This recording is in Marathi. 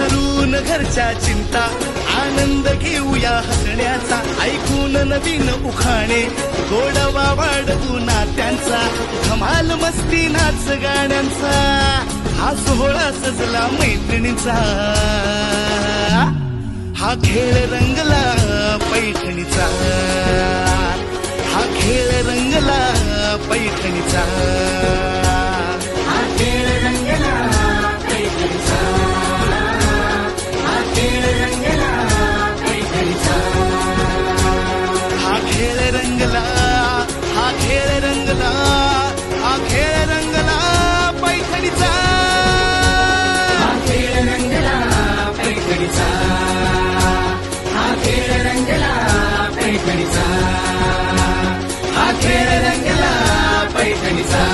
विसरून घरच्या चिंता. आनंद घेऊया हसण्याचा. ऐकून नवीन उखाणे. गोडवा वाढवू नात्यांचा. धमाल मस्ती नाच गाण्यांचा. हा सोहळा सजला मैत्रिणीचा. हा खेळ रंगला पैठणीचा हा खेळ रंगला पैठणीचा. हा खेळ रंगला पैठणीचा. खेळ रंगला पैठणीचा